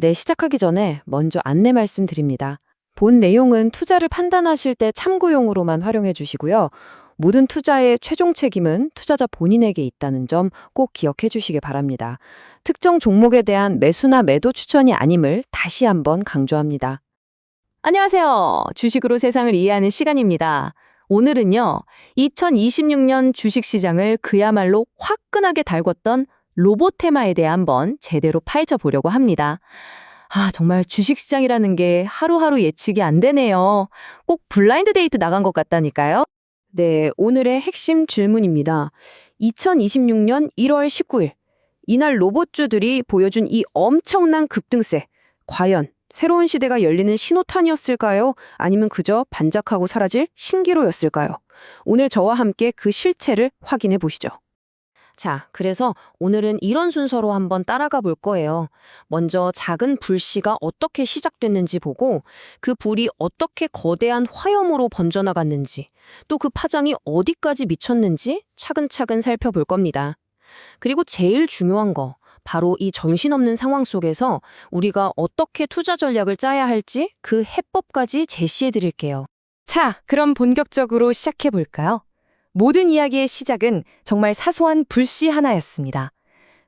네, 시작하기 전에 먼저 안내 말씀드립니다. 본 내용은 투자를 판단하실 때 참고용으로만 활용해 주시고요. 모든 투자의 최종 책임은 투자자 본인에게 있다는 점 꼭 기억해 주시기 바랍니다. 특정 종목에 대한 매수나 매도 추천이 아님을 다시 한번 강조합니다. 안녕하세요. 주식으로 세상을 이해하는 시간입니다. 오늘은요, 2026년 주식시장을 그야말로 화끈하게 달궜던 로봇 테마에 대해 한번 제대로 파헤쳐 보려고 합니다. 아, 정말 주식시장이라는 게 하루하루 예측이 안 되네요. 꼭 블라인드 데이트 나간 것 같다니까요. 네, 오늘의 핵심 질문입니다. 2026년 1월 19일. 이날 로봇주들이 보여준 이 엄청난 급등세. 과연 새로운 시대가 열리는 신호탄이었을까요? 아니면 그저 반짝하고 사라질 신기로였을까요? 오늘 저와 함께 그 실체를 확인해 보시죠. 자, 그래서 오늘은 이런 순서로 한번 따라가 볼 거예요. 먼저 작은 불씨가 어떻게 시작됐는지 보고 그 불이 어떻게 거대한 화염으로 번져나갔는지 또 그 파장이 어디까지 미쳤는지 차근차근 살펴볼 겁니다. 그리고 제일 중요한 거, 바로 이 정신없는 상황 속에서 우리가 어떻게 투자 전략을 짜야 할지 그 해법까지 제시해 드릴게요. 자, 그럼 본격적으로 시작해 볼까요? 모든 이야기의 시작은 정말 사소한 불씨 하나였습니다.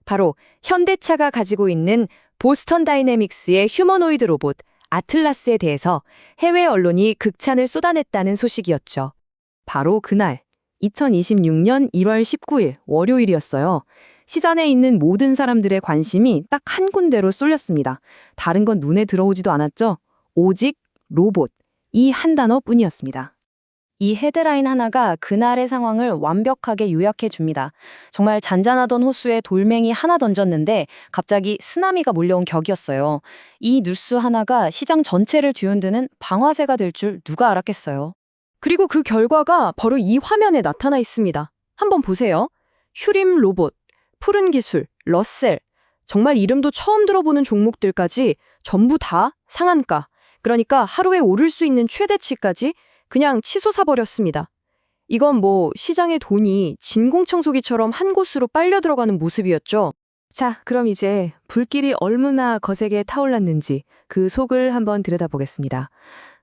바로 현대차가 가지고 있는 보스턴 다이내믹스의 휴머노이드 로봇 아틀라스에 대해서 해외 언론이 극찬을 쏟아냈다는 소식이었죠. 바로 그날 2026년 1월 19일 월요일이었어요. 시장에 있는 모든 사람들의 관심이 딱 한 군데로 쏠렸습니다. 다른 건 눈에 들어오지도 않았죠. 오직 로봇. 이 한 단어 뿐이었습니다. 이 헤드라인 하나가 그날의 상황을 완벽하게 요약해 줍니다. 정말 잔잔하던 호수에 돌멩이 하나 던졌는데 갑자기 쓰나미가 몰려온 격이었어요. 이 뉴스 하나가 시장 전체를 뒤흔드는 방화세가 될 줄 누가 알았겠어요. 그리고 그 결과가 바로 이 화면에 나타나 있습니다. 한번 보세요. 휴림 로봇, 푸른 기술, 러셀, 정말 이름도 처음 들어보는 종목들까지 전부 다 상한가, 그러니까 하루에 오를 수 있는 최대치까지 그냥 치솟아버렸습니다. 이건 뭐 시장의 돈이 진공청소기처럼 한 곳으로 빨려 들어가는 모습이었죠. 자, 그럼 이제 불길이 얼마나 거세게 타올랐는지 그 속을 한번 들여다보겠습니다.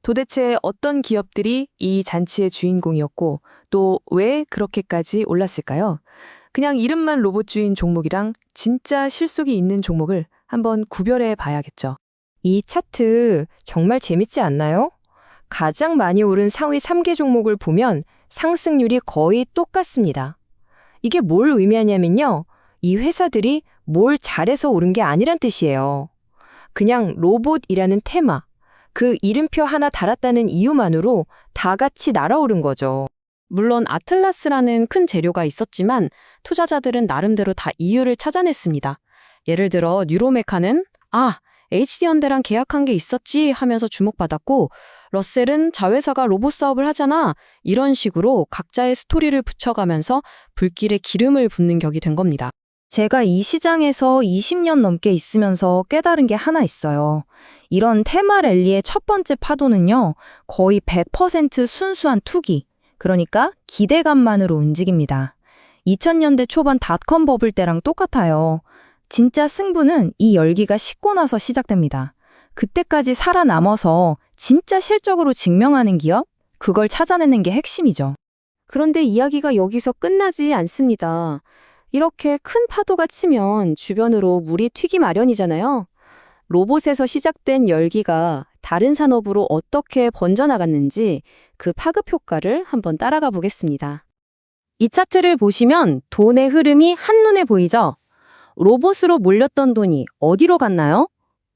도대체 어떤 기업들이 이 잔치의 주인공이었고 또 왜 그렇게까지 올랐을까요? 그냥 이름만 로봇 주인 종목이랑 진짜 실속이 있는 종목을 한번 구별해 봐야겠죠. 이 차트 정말 재밌지 않나요? 가장 많이 오른 상위 3개 종목을 보면 상승률이 거의 똑같습니다. 이게 뭘 의미하냐면요. 이 회사들이 뭘 잘해서 오른 게 아니란 뜻이에요. 그냥 로봇이라는 테마, 그 이름표 하나 달았다는 이유만으로 다 같이 날아오른 거죠. 물론 아틀라스라는 큰 재료가 있었지만 투자자들은 나름대로 다 이유를 찾아냈습니다. 예를 들어 뉴로메카는 아, HD현대랑 계약한 게 있었지 하면서 주목받았고 러셀은 자회사가 로봇 사업을 하잖아. 이런 식으로 각자의 스토리를 붙여가면서 불길에 기름을 붓는 격이 된 겁니다. 제가 이 시장에서 20년 넘게 있으면서 깨달은 게 하나 있어요. 이런 테마 랠리의 첫 번째 파도는요, 거의 100% 순수한 투기, 그러니까 기대감만으로 움직입니다. 2000년대 초반 닷컴 버블 때랑 똑같아요. 진짜 승부는 이 열기가 식고 나서 시작됩니다. 그때까지 살아남아서 진짜 실적으로 증명하는 기업? 그걸 찾아내는 게 핵심이죠. 그런데 이야기가 여기서 끝나지 않습니다. 이렇게 큰 파도가 치면 주변으로 물이 튀기 마련이잖아요. 로봇에서 시작된 열기가 다른 산업으로 어떻게 번져나갔는지 그 파급 효과를 한번 따라가 보겠습니다. 이 차트를 보시면 돈의 흐름이 한눈에 보이죠? 로봇으로 몰렸던 돈이 어디로 갔나요?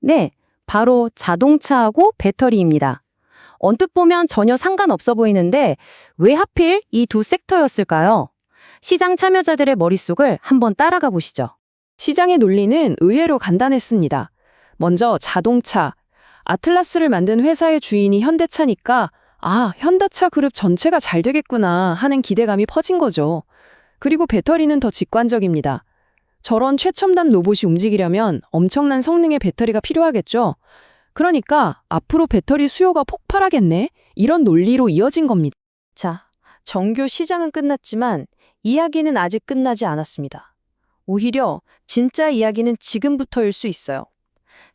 네, 바로 자동차하고 배터리입니다. 언뜻 보면 전혀 상관없어 보이는데 왜 하필 이 두 섹터였을까요? 시장 참여자들의 머릿속을 한번 따라가 보시죠. 시장의 논리는 의외로 간단했습니다. 먼저 자동차. 아틀라스를 만든 회사의 주인이 현대차니까 아, 현대차 그룹 전체가 잘 되겠구나 하는 기대감이 퍼진 거죠. 그리고 배터리는 더 직관적입니다. 저런 최첨단 로봇이 움직이려면 엄청난 성능의 배터리가 필요하겠죠. 그러니까 앞으로 배터리 수요가 폭발하겠네. 이런 논리로 이어진 겁니다. 자, 정교 시장은 끝났지만 이야기는 아직 끝나지 않았습니다. 오히려 진짜 이야기는 지금부터일 수 있어요.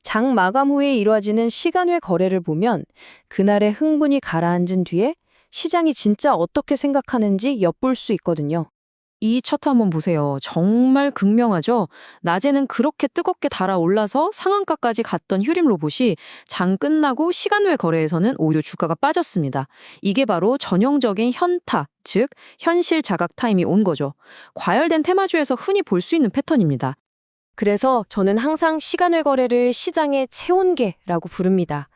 장 마감 후에 이루어지는 시간외 거래를 보면 그날의 흥분이 가라앉은 뒤에 시장이 진짜 어떻게 생각하는지 엿볼 수 있거든요. 이 차트 한번 보세요. 정말 극명하죠? 낮에는 그렇게 뜨겁게 달아올라서 상한가까지 갔던 휴림 로봇이 장 끝나고 시간외 거래에서는 오히려 주가가 빠졌습니다. 이게 바로 전형적인 현타, 즉 현실 자각 타임이 온 거죠. 과열된 테마주에서 흔히 볼 수 있는 패턴입니다. 그래서 저는 항상 시간외 거래를 시장의 체온계라고 부릅니다.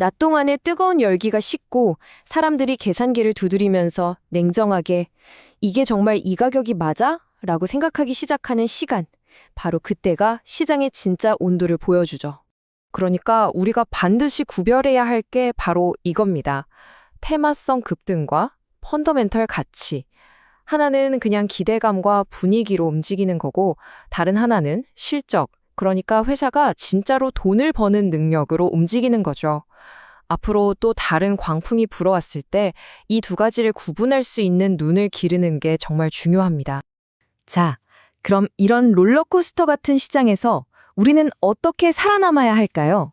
낮 동안에 뜨거운 열기가 식고 사람들이 계산기를 두드리면서 냉정하게 이게 정말 이 가격이 맞아? 라고 생각하기 시작하는 시간. 바로 그때가 시장의 진짜 온도를 보여주죠. 그러니까 우리가 반드시 구별해야 할 게 바로 이겁니다. 테마성 급등과 펀더멘털 가치. 하나는 그냥 기대감과 분위기로 움직이는 거고, 다른 하나는 실적, 그러니까 회사가 진짜로 돈을 버는 능력으로 움직이는 거죠. 앞으로 또 다른 광풍이 불어왔을 때 이 두 가지를 구분할 수 있는 눈을 기르는 게 정말 중요합니다. 자, 그럼 이런 롤러코스터 같은 시장에서 우리는 어떻게 살아남아야 할까요?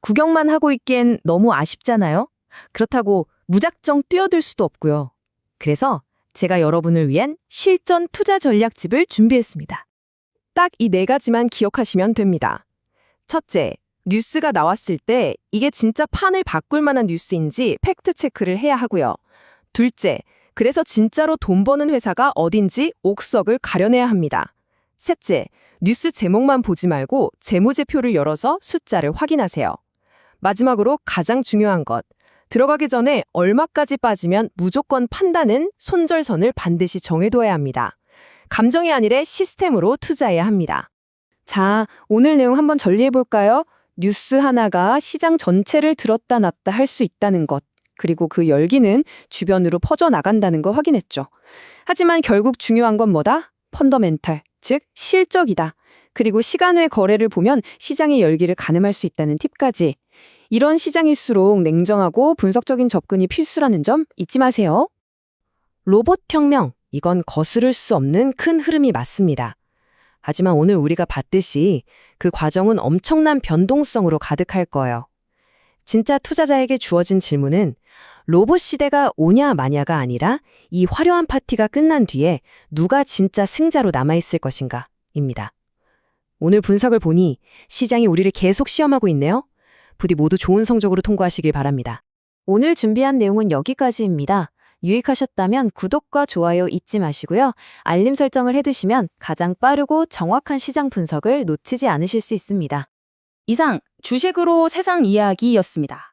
구경만 하고 있기엔 너무 아쉽잖아요? 그렇다고 무작정 뛰어들 수도 없고요. 그래서 제가 여러분을 위한 실전 투자 전략집을 준비했습니다. 딱 이 네 가지만 기억하시면 됩니다. 첫째, 뉴스가 나왔을 때 이게 진짜 판을 바꿀 만한 뉴스인지 팩트 체크를 해야 하고요. 둘째, 그래서 진짜로 돈 버는 회사가 어딘지 옥석을 가려내야 합니다. 셋째, 뉴스 제목만 보지 말고 재무제표를 열어서 숫자를 확인하세요. 마지막으로 가장 중요한 것. 들어가기 전에 얼마까지 빠지면 무조건 판다는 손절선을 반드시 정해둬야 합니다. 감정이 아니라 시스템으로 투자해야 합니다. 자, 오늘 내용 한번 정리해볼까요? 뉴스 하나가 시장 전체를 들었다 놨다 할 수 있다는 것. 그리고 그 열기는 주변으로 퍼져나간다는 거 확인했죠. 하지만 결국 중요한 건 뭐다? 펀더멘탈, 즉 실적이다. 그리고 시간 외 거래를 보면 시장의 열기를 가늠할 수 있다는 팁까지. 이런 시장일수록 냉정하고 분석적인 접근이 필수라는 점 잊지 마세요. 로봇 혁명, 이건 거스를 수 없는 큰 흐름이 맞습니다. 하지만 오늘 우리가 봤듯이 그 과정은 엄청난 변동성으로 가득할 거예요. 진짜 투자자에게 주어진 질문은 로봇 시대가 오냐 마냐가 아니라 이 화려한 파티가 끝난 뒤에 누가 진짜 승자로 남아있을 것인가 입니다. 오늘 분석을 보니 시장이 우리를 계속 시험하고 있네요. 부디 모두 좋은 성적으로 통과하시길 바랍니다. 오늘 준비한 내용은 여기까지입니다. 유익하셨다면 구독과 좋아요 잊지 마시고요. 알림 설정을 해두시면 가장 빠르고 정확한 시장 분석을 놓치지 않으실 수 있습니다. 이상 주식으로 세상 이야기였습니다.